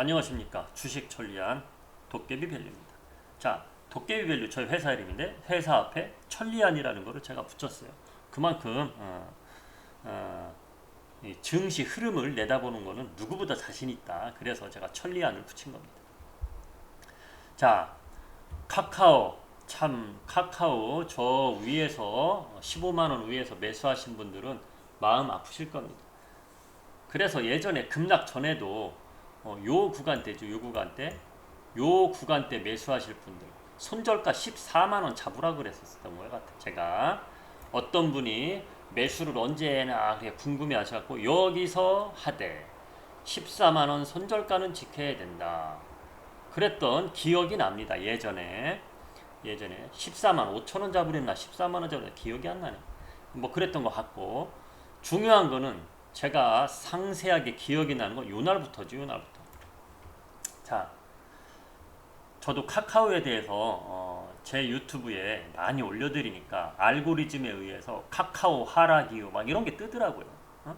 안녕하십니까 주식 천리안 도깨비 밸류입니다. 자 도깨비 밸류 저희 회사 이름인데 회사 앞에 천리안이라는 거를 제가 붙였어요. 그만큼 어, 어, 이 증시 흐름을 내다보는 거는 누구보다 자신 있다. 그래서 제가 천리안을 붙인 겁니다. 자 카카오 참 카카오 저 위에서 15만 원 위에서 매수하신 분들은 마음 아프실 겁니다. 그래서 예전에 급락 전에도 어, 요 구간대죠. 요 구간대. 요 구간대 매수하실 분들 손절가 14만 원 잡으라 그랬었던 것 같아요. 제가 어떤 분이 매수를 언제나 궁금해 하셔갖고 여기서 하되 14만 원 손절가는 지켜야 된다. 그랬던 기억이 납니다. 예전에 예전에 14만 5천 원 잡으랬나 14만 원 잡으랬나 기억이 안 나네. 뭐 그랬던 것 같고 중요한 거는 제가 상세하게 기억이 나는 건 요날부터죠. 요날부터. 자, 저도 카카오에 대해서 어, 제 유튜브에 많이 올려드리니까 알고리즘에 의해서 카카오 하락 이유 막 이런 게 뜨더라고요. 어?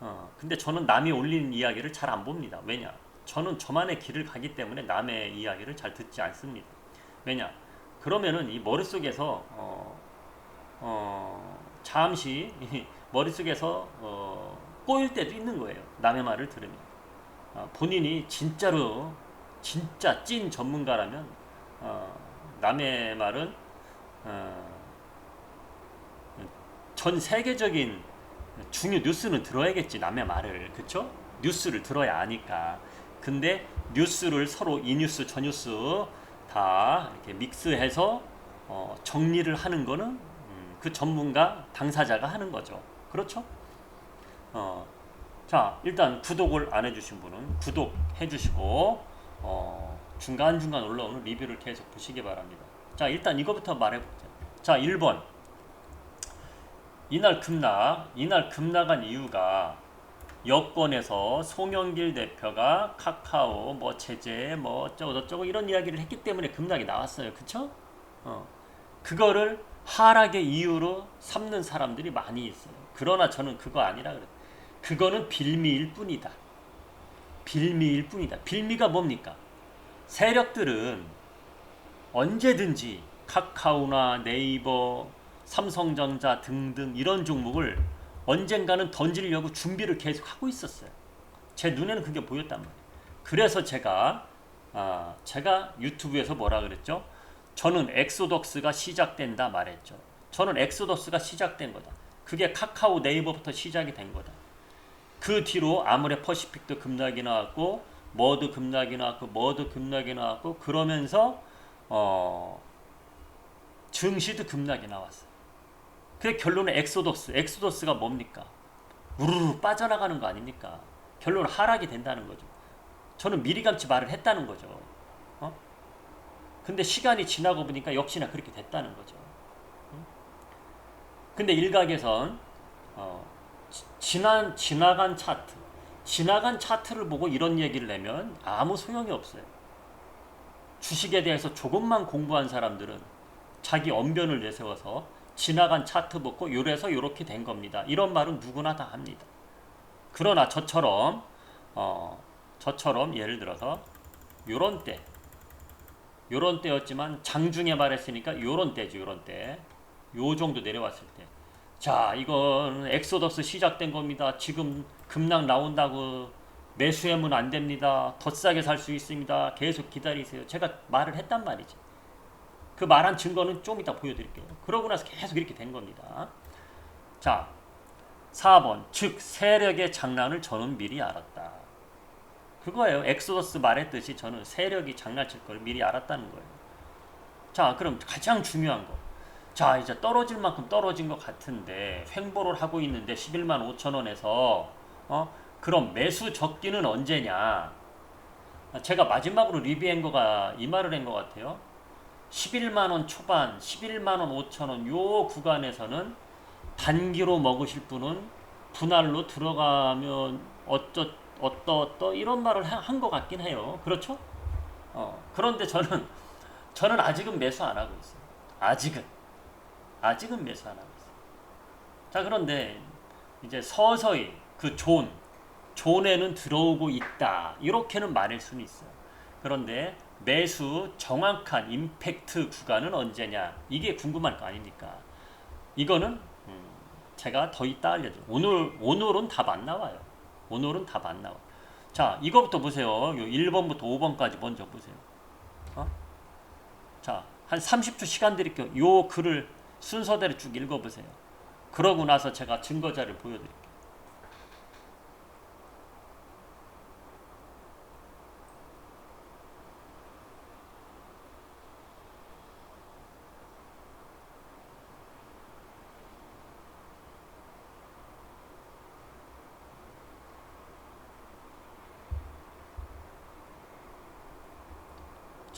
어, 근데 저는 남이 올린 이야기를 잘 안 봅니다. 왜냐? 저는 저만의 길을 가기 때문에 남의 이야기를 잘 듣지 않습니다. 왜냐? 그러면은 이 머릿속에서 어, 어, 잠시 머릿속에서 어, 꼬일 때도 있는 거예요. 남의 말을 들으면. 어, 본인이 진짜로 진짜 찐 전문가라면 어, 남의 말은 어, 전 세계적인 중요 뉴스는 들어야겠지 남의 말을 그쵸? 뉴스를 들어야 아니까 근데 뉴스를 서로 이 뉴스 저 뉴스 다 이렇게 믹스해서 어, 정리를 하는 거는 음, 그 전문가 당사자가 하는 거죠 그렇죠? 어, 자 일단 구독을 안 해주신 분은 구독해 주시고 어, 중간중간 올라오는 리뷰를 계속 보시기 바랍니다. 자 일단 이거부터 말해보자 자 1번. 이날 급락 이날 급락한 이유가 여권에서 송영길 대표가 카카오 뭐 제재 뭐 어쩌고 저쩌고 이런 이야기를 했기 때문에 급락이 나왔어요. 그쵸? 어. 그거를 하락의 이유로 삼는 사람들이 많이 있어요. 그러나 저는 그거 아니라 그래 그거는 빌미일 뿐이다 빌미일 뿐이다 빌미가 뭡니까? 세력들은 언제든지 카카오나 네이버 삼성전자 등등 이런 종목을 언젠가는 던지려고 준비를 계속 하고 있었어요. 제 눈에는 그게 보였단 말이에요. 그래서 제가 아, 제가 유튜브에서 뭐라 그랬죠? 저는 엑소덕스가 시작된다 말했죠. 저는 엑소덕스가 시작된 거다. 그게 카카오 네이버부터 시작이 된 거다. 그 뒤로 아무래 퍼시픽도 급락이 나왔고 머드 급락이 나왔고 머드 급락이 나왔고 그러면서 어 증시도 급락이 나왔어요. 그 결론은 엑소더스. 엑소더스가 뭡니까? 우르르 빠져나가는 거 아닙니까? 결론은 하락이 된다는 거죠. 저는 미리감치 말을 했다는 거죠. 어? 근데 시간이 지나고 보니까 역시나 그렇게 됐다는 거죠. 어? 근데 일각에선 어, 지난 지나간 차트, 지나간 차트를 보고 이런 얘기를 내면 아무 소용이 없어요. 주식에 대해서 조금만 공부한 사람들은 자기 언변을 내세워서 지나간 차트 보고 요래서 요렇게 된 겁니다. 이런 말은 누구나 다 합니다. 그러나 저처럼 어 저처럼 예를 들어서 요런 때 요런 때였지만 장중에 말했으니까 요런 때죠. 요런 때. 요 정도 내려왔을 때. 자, 이건 엑소더스 시작된 겁니다. 지금 급락 나온다고 매수하면 안 됩니다. 더 싸게 살 수 있습니다. 계속 기다리세요. 제가 말을 했단 말이지. 그 말한 증거는 좀 이따 보여드릴게요. 그러고 나서 계속 이렇게 된 겁니다. 자, 4번. 즉, 세력의 장난을 저는 미리 알았다. 그거예요. 엑소더스 말했듯이 저는 세력이 장난칠 걸 미리 알았다는 거예요. 자, 그럼 가장 중요한 거. 자, 이제 떨어질 만큼 떨어진 것 같은데, 횡보를 하고 있는데 11만 5천 원에서, 어? 그럼 매수 적기는 언제냐? 제가 마지막으로 리뷰한 거가 이 말을 한 것 같아요. 11만 원 초반, 11만 원 5천 원 요 구간에서는 단기로 먹으실 분은 분할로 들어가면 어쩌 어떠 어떠 이런 말을 한 것 같긴 해요. 그렇죠? 어, 그런데 저는 저는 아직은 매수 안 하고 있어요. 아직은 아직은 매수 안 하고 있어요. 자 그런데 이제 서서히 그 존 존에는 들어오고 있다. 이렇게는 말할 수는 있어요. 그런데 매수 정확한 임팩트 구간은 언제냐? 이게 궁금할 거 아닙니까? 이거는 음, 제가 더 이따 알려드릴게요. 오늘 오늘은 답 안 나와요. 오늘은 답 안 나와. 자, 이거부터 보세요. 요 1번부터 5번까지 먼저 보세요. 어? 자, 한 30초 시간 드릴게요. 요 글을 순서대로 쭉 읽어보세요. 그러고 나서 제가 증거자를 보여드릴게요.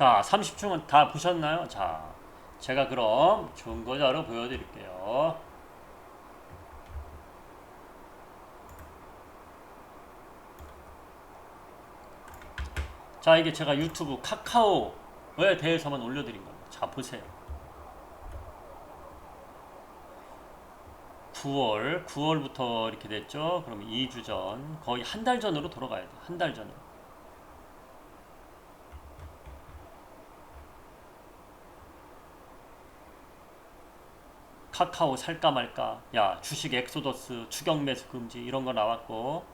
자, 30초는 다 보셨나요? 자, 제가 그럼 증거자로 보여드릴게요. 자, 이게 제가 유튜브 카카오에 대해서만 올려드린 겁니다. 자, 보세요. 9월, 9월부터 이렇게 됐죠? 그럼 2주 전, 거의 한 달 전으로 돌아가야 돼요. 한달 전으로. 카카오 살까 말까. 야 주식 엑소더스 추경 매수 금지 이런 거 나왔고.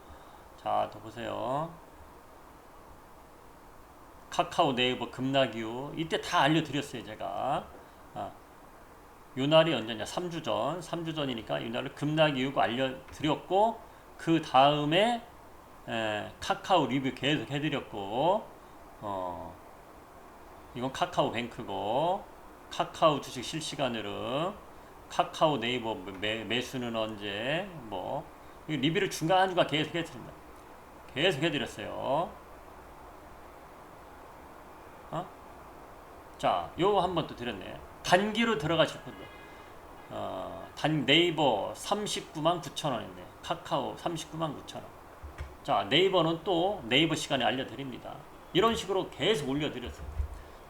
자더 보세요. 카카오 네이버 급락이유 이때 다 알려드렸어요 제가. 아, 요 날이 언제냐? 3주 전. 3주 전이니까 이 날을 급락 이유고 알려드렸고 그 다음에 에, 카카오 리뷰 계속 해드렸고 어, 이건 카카오 뱅크고 카카오 주식 실시간 흐름 카카오 네이버 매, 매수는 언제 뭐 리뷰를 중간중간 계속 해드립니다. 계속 해드렸어요. 어? 자, 요거 한번 또 드렸네. 단기로 들어가실 분들. 어, 단 네이버 39만 9천 원인데 카카오 39만 9천 원. 자, 네이버는 또 네이버 시간에 알려드립니다. 이런 식으로 계속 올려드렸어요.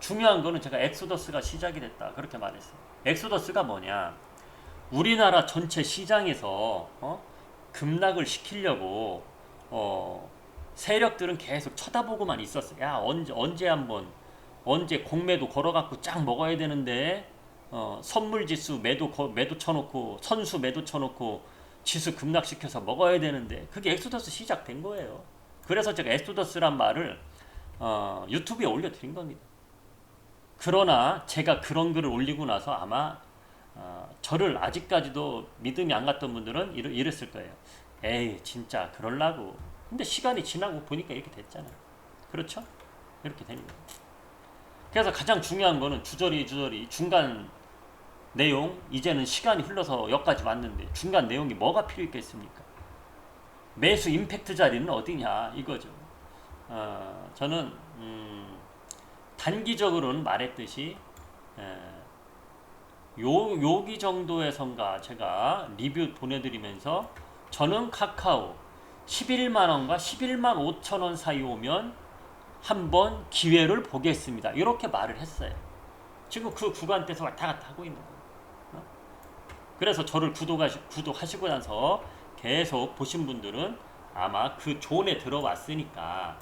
중요한 거는 제가 엑소더스가 시작이 됐다 그렇게 말했어요. 엑소더스가 뭐냐? 우리나라 전체 시장에서 어? 급락을 시키려고 어, 세력들은 계속 쳐다보고만 있었어요. 야 언제 언제 한번 언제 공매도 걸어갖고 쫙 먹어야 되는데 어, 선물 지수 매도 거, 매도 쳐놓고 선수 매도 쳐놓고 지수 급락시켜서 먹어야 되는데 그게 엑소더스 시작된 거예요. 그래서 제가 엑소더스란 말을 어, 유튜브에 올려드린 겁니다. 그러나 제가 그런 글을 올리고 나서 아마 어, 저를 아직까지도 믿음이 안 갔던 분들은 이러, 이랬을 거예요. 에이 진짜 그럴라고. 근데 시간이 지나고 보니까 이렇게 됐잖아요. 그렇죠? 이렇게 됩니다. 그래서 가장 중요한 거는 주저리 주저리 중간 내용 이제는 시간이 흘러서 여기까지 왔는데 중간 내용이 뭐가 필요했겠습니까? 매수 임팩트 자리는 어디냐 이거죠. 어, 저는 음, 단기적으로는 말했듯이 에, 요 여기 정도의 선가 제가 리뷰 보내드리면서 저는 카카오 11만 원과 11만 5천 원 사이 오면 한번 기회를 보겠습니다. 이렇게 말을 했어요. 지금 그 구간대에서 왔다 갔다 하고 있는 거예요. 어? 그래서 저를 구독하시, 구독하시고 나서 계속 보신 분들은 아마 그 존에 들어왔으니까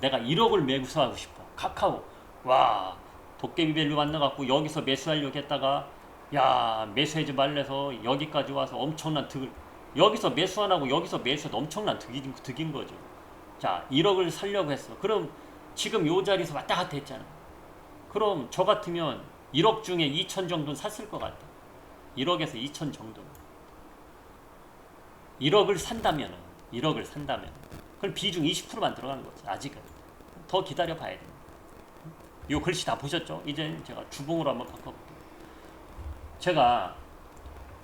내가 1억을 매수하고 싶어. 카카오. 와, 도깨비 밸류 만나갖고 여기서 매수하려고 했다가 야, 매수하지 말래서 여기까지 와서 엄청난 득을 여기서 매수 안 하고 여기서 매수해도 엄청난 득인, 득인 거죠. 자, 1억을 살려고 했어. 그럼 지금 요 자리에서 왔다 갔다 했잖아. 그럼 저 같으면 1억 중에 2천 정도는 샀을 것 같아. 1억에서 2천 정도. 1억을 산다면, 1억을 산다면, 그럼 비중 20%만 들어가는 거지. 아직은 더 기다려 봐야 돼. 요 글씨 다 보셨죠? 이제 제가 주봉으로 한번 바꿔볼게요. 제가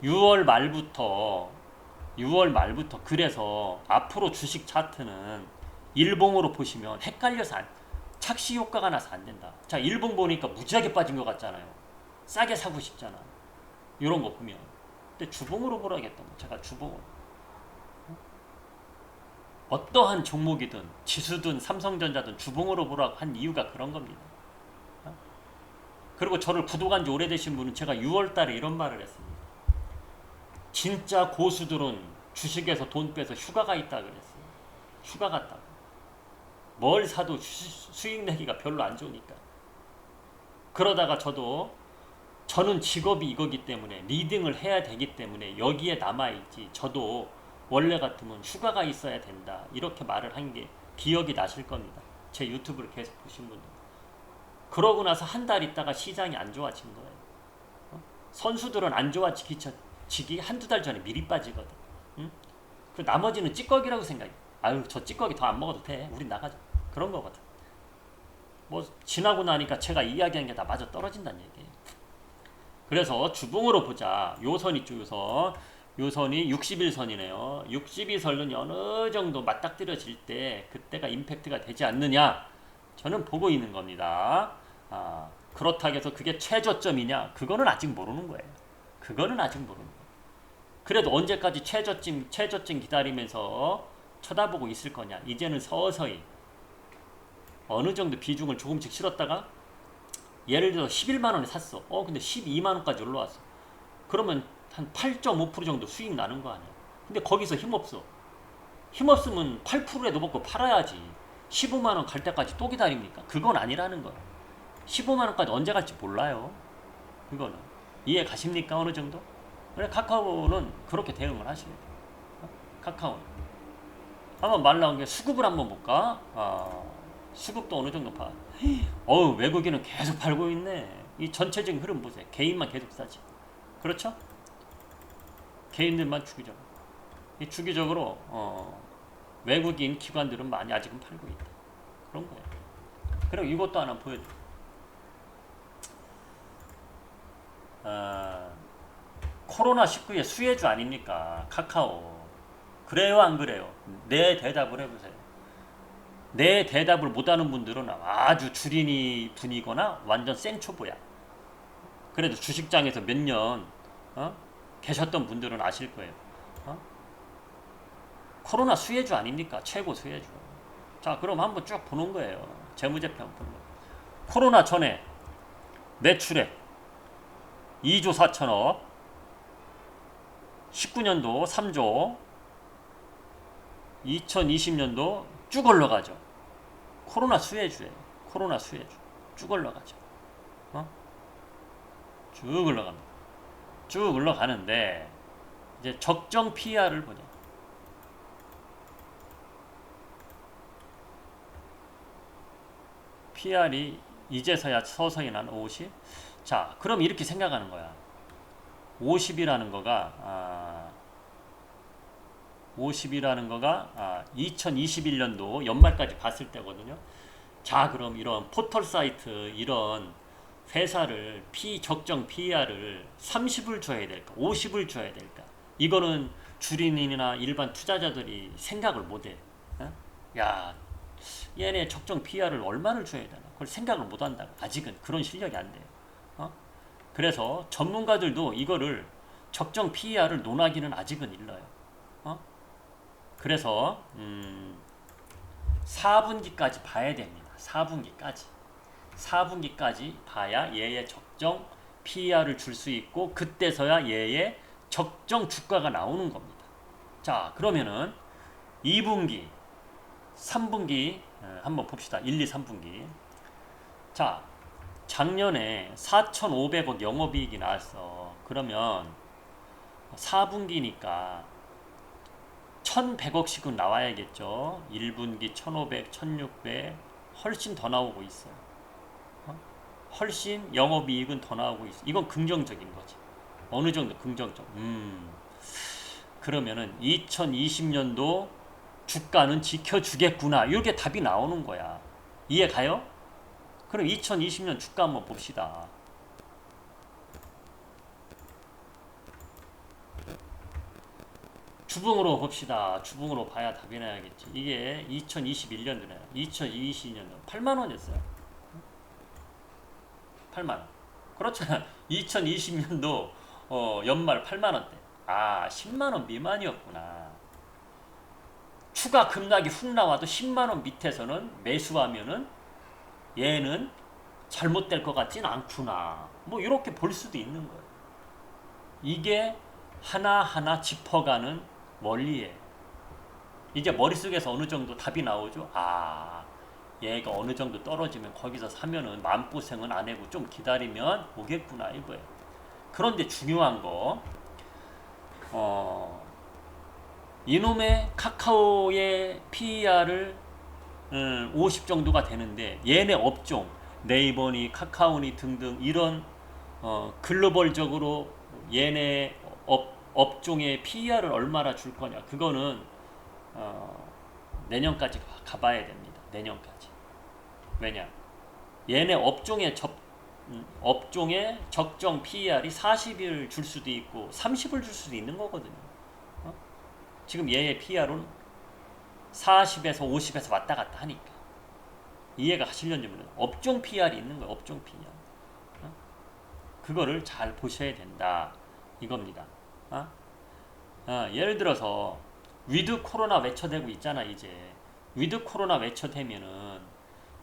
6월 말부터 6월 말부터 그래서 앞으로 주식 차트는 일봉으로 보시면 헷갈려서 안, 착시 효과가 나서 안 된다. 자, 일봉 보니까 무지하게 빠진 것 같잖아요. 싸게 사고 싶잖아. 이런 거 보면. 근데 주봉으로 보라겠다. 제가 주봉으로. 어떠한 종목이든 지수든 삼성전자든 주봉으로 보라고 한 이유가 그런 겁니다. 그리고 저를 구독한 지 오래되신 분은 제가 6월 달에 이런 말을 했습니다. 진짜 고수들은 주식에서 돈 빼서 휴가가 있다 그랬어요. 휴가 갔다고. 뭘 사도 수, 수익 내기가 별로 안 좋으니까. 그러다가 저도 저는 직업이 이거기 때문에 리딩을 해야 되기 때문에 여기에 남아있지. 저도 원래 같으면 휴가가 있어야 된다. 이렇게 말을 한 게 기억이 나실 겁니다. 제 유튜브를 계속 보신 분들. 그러고 나서 한 달 있다가 시장이 안 좋아진 거예요. 어? 선수들은 안 좋아지기 전, 지기 한두 달 전에 미리 빠지거든. 응? 그 나머지는 찌꺼기라고 생각해. 아유, 저 찌꺼기 더 안 먹어도 돼. 우린 나가자. 그런 거거든. 뭐 지나고 나니까 제가 이야기한 게 다 맞아 떨어진다는 얘기예요. 그래서 주봉으로 보자. 요선 있죠, 요선. 요선이 61선이네요. 62선은 어느 정도 맞닥뜨려질 때 그때가 임팩트가 되지 않느냐? 저는 보고 있는 겁니다. 아, 그렇다고 해서 그게 최저점이냐? 그거는 아직 모르는 거예요. 그거는 아직 모르는 거예요. 그래도 언제까지 최저점, 최저점 기다리면서 쳐다보고 있을 거냐? 이제는 서서히 어느 정도 비중을 조금씩 실었다가 예를 들어 11만 원에 샀어. 어 근데 12만 원까지 올라왔어. 그러면 한 8.5% 정도 수익 나는 거 아니야. 근데 거기서 힘 없어. 힘 없으면 8%라도 먹고 팔아야지. 15만 원 갈 때까지 또 기다립니까? 그건 아니라는 거야. 15만 원까지 언제 갈지 몰라요. 그거는 이해 가십니까 어느 정도? 그래 카카오는 그렇게 대응을 돼. 어? 카카오. 한번 말 나온 게 수급을 한번 볼까? 아, 수급도 어느 정도 봐. 어우 외국인은 계속 팔고 있네. 이 전체적인 흐름 보세요. 개인만 계속 싸지. 그렇죠? 개인들만 주기적으로. 이 주기적으로 어, 외국인 기관들은 많이 아직은 팔고 있다. 그런 거예요. 그리고 이것도 하나 보여드려. 아, 코로나 19의 수혜주 아닙니까? 카카오. 그래요, 안 그래요? 내 대답을 해보세요. 내 대답을 못하는 분들은 아주 주린이 분이거나 완전 생초보야. 그래도 주식장에서 몇 년 어? 계셨던 분들은 아실 거예요. 어? 코로나 수혜주 아닙니까? 최고 수혜주. 자, 그럼 한번 쭉 보는 거예요. 재무제표 보는 거. 코로나 전에 매출액 2조 4천억, 19년도 3조, 2020년도 쭉 올라가죠. 코로나 수혜주예요. 코로나 수혜주. 쭉 올라가죠. 어? 쭉 올라갑니다. 쭉 올라가는데 이제 적정 PR을 보자. PR이 이제서야 서서히 난 50. 자, 그럼 이렇게 생각하는 거야. 50이라는 거가 아, 50이라는 거가 아, 2021년도 연말까지 봤을 때거든요. 자, 그럼 이런 포털 사이트 이런 회사를 피적정 PER을 30을 줘야 될까? 50을 줘야 될까? 이거는 주린이나 일반 투자자들이 생각을 못 해. 어? 야, 얘네 적정 PER을 얼마를 줘야 되나? 그걸 생각을 못 한다. 아직은 그런 실력이 안 돼요. 어? 그래서 전문가들도 이거를 적정 PER을 논하기는 아직은 일러요. 어? 그래서 음, 4분기까지 봐야 됩니다. 4분기까지. 4분기까지 봐야 얘의 적정 PER을 줄 수 있고 그때서야 얘의 적정 주가가 나오는 겁니다. 자, 그러면은 2분기, 3분기 한번 봅시다. 1, 2, 3분기. 자, 작년에 4,500억 영업이익이 나왔어. 그러면 4분기니까 1,100억씩은 나와야겠죠. 1분기 1,500, 1,600 훨씬 더 나오고 있어요. 어? 훨씬 영업이익은 더 나오고 있어. 이건 긍정적인 거지. 어느 정도 긍정적. 음. 그러면은 2020년도 주가는 지켜주겠구나. 이렇게 답이 나오는 거야. 이해 가요? 그럼 2020년 주가 한번 봅시다. 주봉으로 봅시다. 주봉으로 봐야 답이 나야겠지. 이게 2021년도네요. 2022년도 8만 원이었어요. 8만 원. 그렇잖아. 2020년도 어, 연말 8만 원대. 아, 10만 원 미만이었구나. 추가 급락이 훅 나와도 10만 원 밑에서는 매수하면은 얘는 잘못될 것 같진 않구나. 뭐 이렇게 볼 수도 있는 거예요. 이게 하나하나 짚어가는 원리예요. 이제 머릿속에서 어느 정도 답이 나오죠. 아, 얘가 어느 정도 떨어지면 거기서 사면은 마음고생은 안 하고 좀 기다리면 오겠구나 이거예요. 그런데 중요한 거, 어, 이놈의 카카오의 PER을 음, 50 정도가 되는데 얘네 업종 네이버니 카카오니 등등 이런 어, 글로벌적으로 얘네 업, 업종의 PER을 얼마나 줄 거냐. 그거는 어, 내년까지 가- 가봐야 됩니다. 내년까지. 왜냐? 얘네 업종의 접 음, 업종의 적정 PER이 40을 줄 수도 있고 30을 줄 수도 있는 거거든요. 어? 지금 얘의 PER은 40에서 50에서 왔다 갔다 하니까 이해가 가시려면 업종 PR이 있는 거예요. 업종 PR. 어? 그거를 잘 보셔야 된다. 이겁니다. 어? 어, 예를 들어서 위드 코로나 외쳐대고 있잖아 이제 위드 코로나 외쳐대면은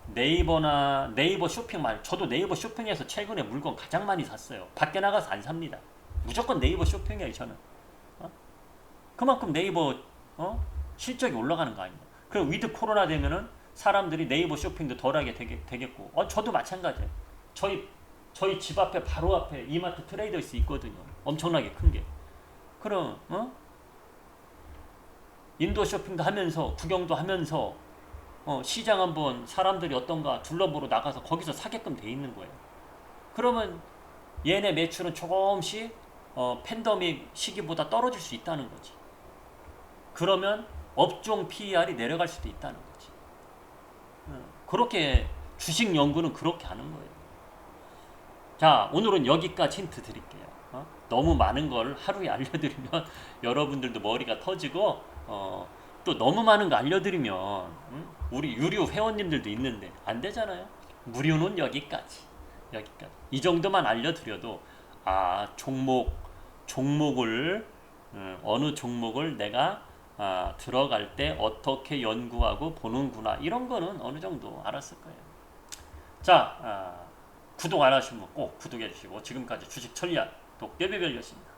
네이버나 네이버 쇼핑 말 저도 네이버 쇼핑에서 최근에 물건 가장 많이 샀어요. 밖에 나가서 안 삽니다. 무조건 네이버 쇼핑이에요 저는. 어? 그만큼 네이버 어? 실적이 올라가는 거 아니에요. 그럼 위드 코로나 되면은 사람들이 네이버 쇼핑도 덜하게 되겠, 되겠고, 어, 저도 마찬가지예요. 저희 저희 집 앞에 바로 앞에 이마트 트레이더스 있거든요. 엄청나게 큰 게. 그럼 어? 인도 쇼핑도 하면서 구경도 하면서 어, 시장 한번 사람들이 어떤가 둘러보러 나가서 거기서 사게끔 돼 있는 거예요. 그러면 얘네 매출은 조금씩 어, 팬더믹 시기보다 떨어질 수 있다는 거지. 그러면 업종 PER이 내려갈 수도 있다는 거지. 어, 그렇게 주식 연구는 그렇게 하는 거예요. 자, 오늘은 여기까지 힌트 드릴게요. 어? 너무 많은 걸 하루에 알려드리면 여러분들도 머리가 터지고 어, 또 너무 많은 거 알려드리면 음? 우리 유료 회원님들도 있는데 안 되잖아요. 무료는 여기까지, 여기까지. 이 정도만 알려드려도 아 종목 종목을 음, 어느 종목을 내가 아, 들어갈 때 어떻게 연구하고 보는구나 이런 거는 어느 정도 알았을 거예요. 자 아, 구독 안 하시면 꼭 구독해 주시고 지금까지 주식 전략 독대비별이었습니다.